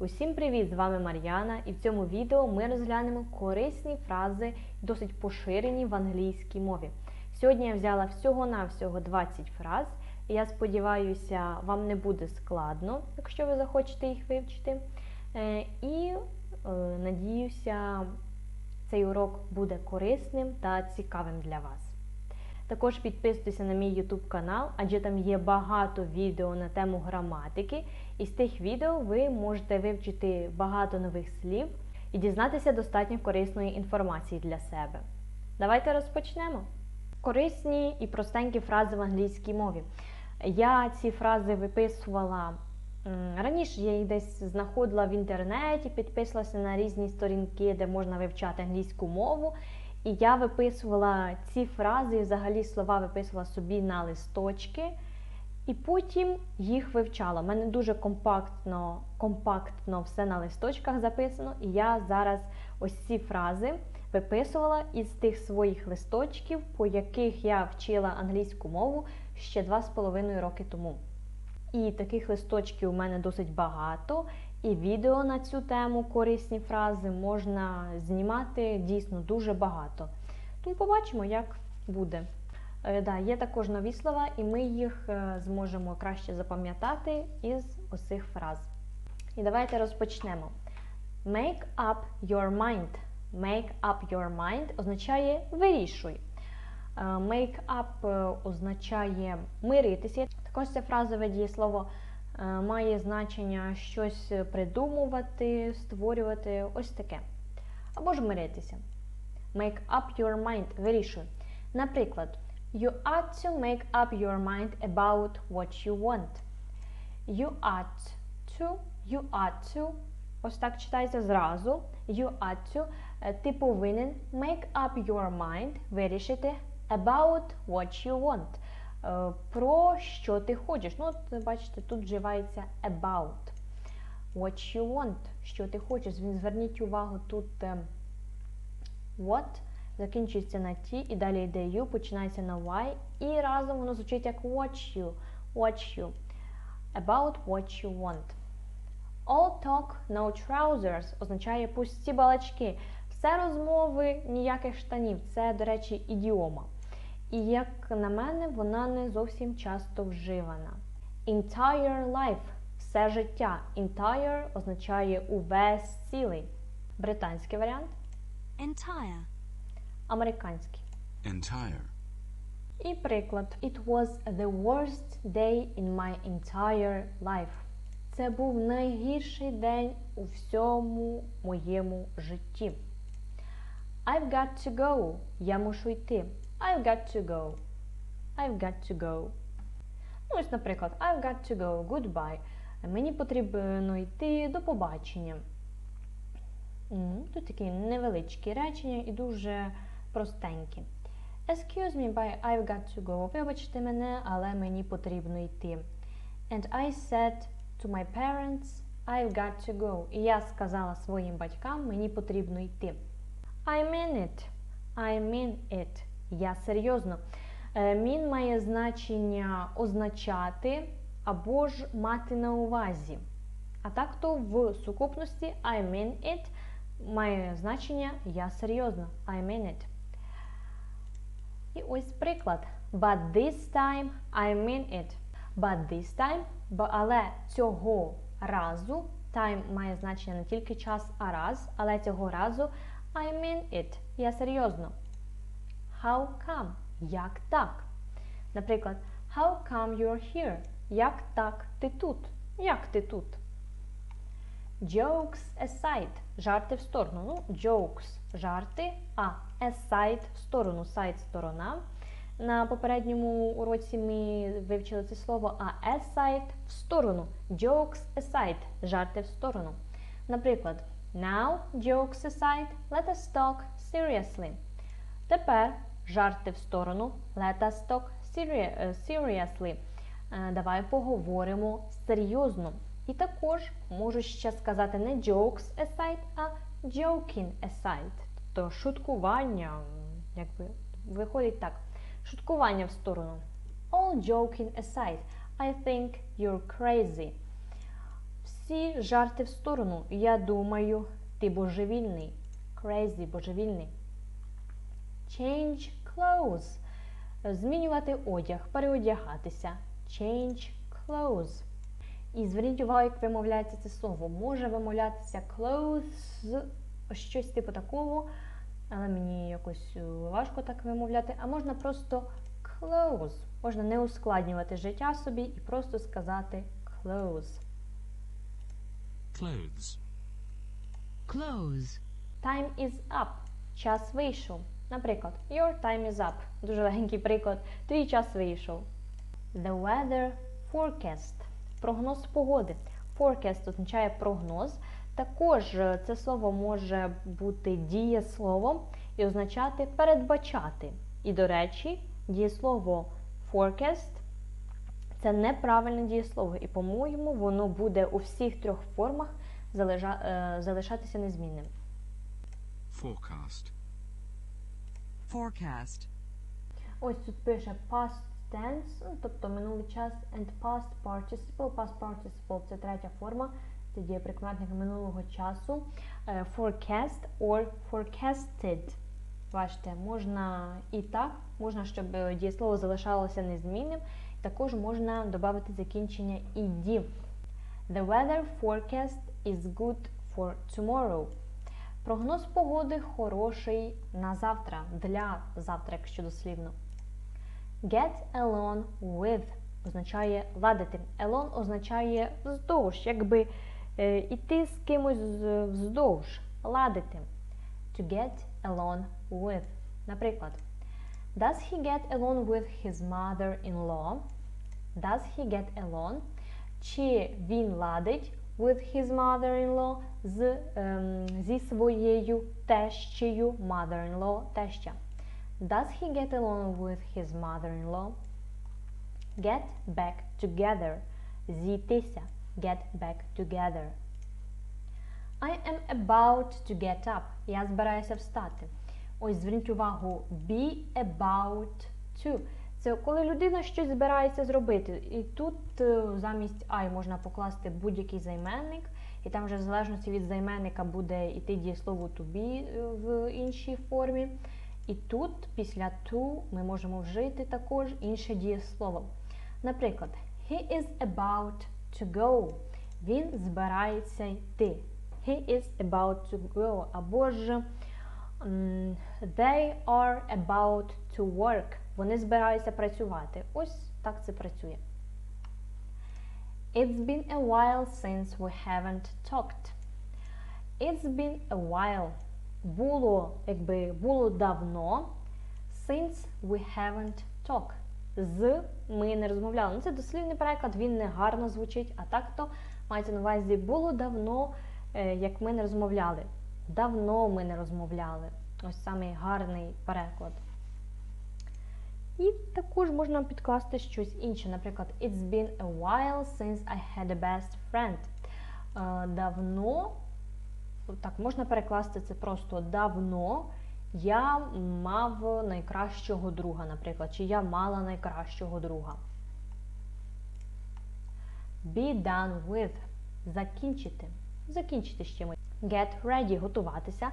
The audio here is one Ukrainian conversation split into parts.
Усім привіт! З вами Мар'яна, і в цьому відео ми розглянемо корисні фрази, досить поширені в англійській мові. Сьогодні я взяла всього-навсього 20 фраз, і я сподіваюся, вам не буде складно, якщо ви захочете їх вивчити. Е, І е, надіюся, цей урок буде корисним та цікавим для вас. Також підписуйтеся на мій YouTube канал, адже там є багато відео на тему граматики, і з тих відео ви можете вивчити багато нових слів і дізнатися достатньо корисної інформації для себе. Давайте розпочнемо. Корисні і простенькі фрази в англійській мові. Я ці фрази виписувала раніше, я їх десь знаходила в інтернеті, підписувалася на різні сторінки, де можна вивчати англійську мову. І я виписувала ці фрази, і взагалі слова виписувала собі на листочки, і потім їх вивчала. У мене дуже компактно, компактно все на листочках записано, і я зараз ось ці фрази виписувала із тих своїх листочків, по яких я вчила англійську мову ще два з половиною роки тому. І таких листочків у мене досить багато. І відео на цю тему корисні фрази можна знімати дійсно дуже багато. Тому побачимо, як буде. Е, да, Є також нові слова, і ми їх е, зможемо краще запам'ятати із оцих фраз. І давайте розпочнемо. Make up your mind. Make up your mind означає вирішуй. Е, Make up означає миритися. Також ця фразове дієслово має значення щось придумувати, створювати, ось таке. Або ж миритися. Make up your mind. Вирішуй. Наприклад, You ought to make up your mind about what you want. You ought to, you ought to. Ось так читається зразу. You ought to. Е, Ти повинен make up your mind, вирішити about what you want. Е, Про що ти хочеш. Ну, от, бачите, тут вживається about. What you want. Що ти хочеш. Зверніть увагу тут е, what закінчується на T, і далі йде you, починається на Y, і разом воно звучить як watch you, watch you. About what you want. All talk, no trousers означає пусті балачки. Все розмови, ніяких штанів. Це, до речі, ідіома. І як на мене, вона не зовсім часто вживана. Entire life все життя. Entire означає увесь цілий. Британський варіант, entire, американський. entire, І приклад. It was the worst day in my entire life. Це був найгірший день у всьому моєму житті. I've got to go. Я мушу йти. I've got to go. I've got to go. Ну, ось, наприклад, I've got to go. Goodbye. Мені потрібно йти до побачення. Тут такі невеличкі речення і дуже простенькі. Excuse me, but I've got to go. Вибачте мене, але мені потрібно йти. And I said to my parents, I've got to go. І я сказала своїм батькам, мені потрібно йти. I mean it. I mean it. Я серйозно. Е, Mean має значення означати або ж мати на увазі. А так то в сукупності I mean it має значення я серйозно. I mean it. І ось приклад. But this time I mean it. But this time, але цього разу, time має значення не тільки час, а раз, але цього разу I mean it. Я серйозно. How come? Як так? Наприклад, How come you're here? Як так ти тут? Як ти тут? Jokes aside. Жарти в сторону. Ну, jokes – жарти, а aside – в сторону. Side – сторона. На попередньому уроці ми вивчили це слово, а aside – в сторону. Jokes aside – жарти в сторону. Наприклад, Now, jokes aside, let us talk seriously. Тепер жарти в сторону. Let us talk е, seriously. Е, Давай поговоримо серйозно. І також можу ще сказати не jokes aside, а joking aside. Тобто шуткування, якби виходить так. Шуткування в сторону. All joking aside, I think you're crazy. Всі жарти в сторону. Я думаю, ти божевільний. Crazy, божевільний. Change clothes. Змінювати одяг, переодягатися. Change clothes. І зверніть увагу, як вимовляється це слово. Може вимовлятися clothes, щось типу такого, але мені якось е, важко так вимовляти. А можна просто clothes. Можна не ускладнювати життя собі і просто сказати clothes. clothes, clothes, Time is up. Час вийшов. Наприклад, your time is up. Дуже легенький приклад. Твій час вийшов. The weather forecast. Прогноз погоди. Forecast означає прогноз. Також е, це слово може бути дієсловом і означати передбачати. І, до речі, дієслово forecast це неправильне дієслово. І, по-моєму, воно буде у всіх трьох формах залежа- е, залишатися незмінним. forecast, forecast, Ось тут пише past tense, ну, тобто минулий час, and past participle. Past participle це третя форма, це дієприкметник минулого часу. Е, Forecast or forecasted. Бачите, можна і так, можна, щоб е, дієслово залишалося незмінним. Також можна додати закінчення ed. The weather forecast is good for tomorrow. Прогноз погоди хороший на завтра, для завтра, якщо дослівно. Get along with означає ладити. Along означає вздовж, якби е, іти з кимось вздовж, ладити. To get along with. Наприклад, Does he get along with his mother-in-law? Does he get along? Чи він ладить with his mother-in-law з, ем, зі своєю тещею mother-in-law теща? Does he get along with his mother-in-law? Get back together. Зійтися. Get back together. I am about to get up. Я збираюся встати. Ось зверніть увагу, be about to. Це коли людина щось збирається зробити. І тут е, замість I можна покласти будь-який займенник, і там вже в залежності від займенника буде йти дієслово to be е, в іншій формі. І тут після to ми можемо вжити також інше дієслово. Наприклад, he is about to go. Він збирається йти. He is about to go. Або ж they are about to work. Вони збираються працювати. Ось так це працює. It's been a while since we haven't talked. It's been a while. Було, якби було давно. Since we haven't talked. З ми не розмовляли. Ну, це дослівний переклад, він не гарно звучить, а так то мається на увазі було давно, е, як ми не розмовляли. Давно ми не розмовляли. Ось самий гарний переклад. І також можна підкласти щось інше. Наприклад, It's been a while since I had a best friend. Е, Давно, так, можна перекласти це просто давно я мав найкращого друга, наприклад, чи я мала найкращого друга. Be done with. Закінчити. Закінчити з чимось. Get ready готуватися.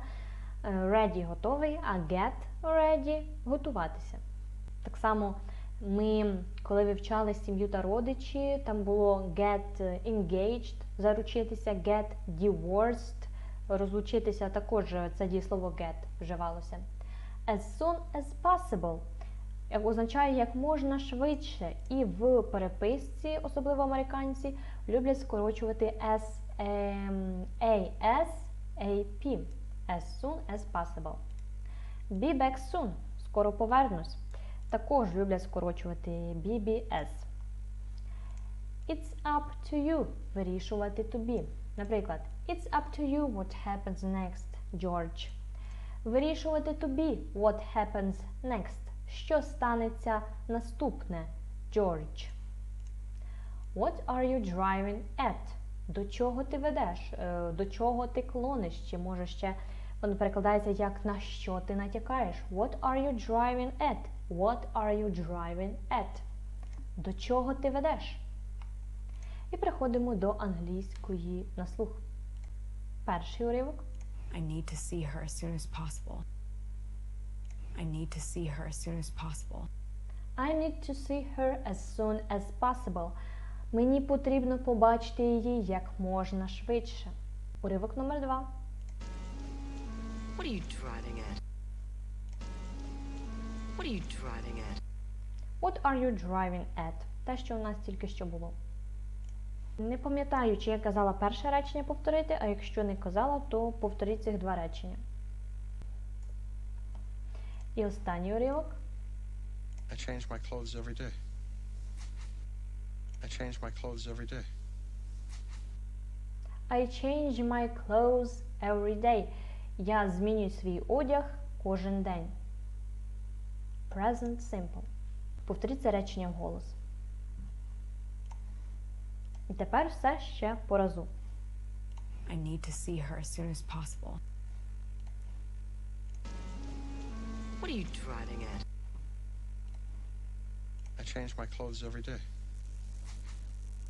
Е, Ready готовий, а get ready готуватися. Так само ми, коли вивчали сім'ю та родичі, там було get engaged, заручитися, get divorced, розлучитися, також це дієслово get вживалося. As soon as possible означає як можна швидше. І в переписці, особливо американці, люблять скорочувати S, ем, AS, AP. As soon as possible. Be back soon. Скоро повернусь. Також люблять скорочувати BBS. It's up to you. Вирішувати тобі. Наприклад, It's up to you what happens next, George. Вирішувати тобі what happens next. Що станеться наступне, George. What are you driving at? До чого ти ведеш? Е, До чого ти клониш? Чи може ще воно перекладається як на що ти натякаєш? What are you driving at? What are you driving at? До чого ти ведеш? І переходимо до англійської на слух. Перший уривок. I need to see her as soon as possible. I need to see her as soon as possible. I need to see her as soon as possible. Мені потрібно побачити її як можна швидше. Уривок номер два. What are you driving at? What are you driving at? What are you driving at? Те, що у нас тільки що було. Не пам'ятаю, чи я казала перше речення повторити, а якщо не казала, то повторіть цих два речення. І останній уривок. I change my clothes every day. I change my clothes every day. I change my clothes every day. Я змінюю свій одяг кожен день. Present simple. Повторіть це речення вголос. І тепер все ще по разу. I need to see her as soon as possible. What are you driving at? I change my clothes every day.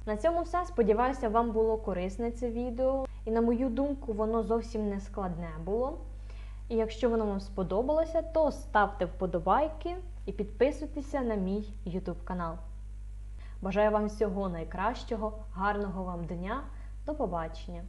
На цьому все. Сподіваюся, вам було корисне це відео. І на мою думку, воно зовсім не складне було. І якщо воно вам сподобалося, то ставте вподобайки і підписуйтеся на мій YouTube канал. Бажаю вам всього найкращого, гарного вам дня. До побачення!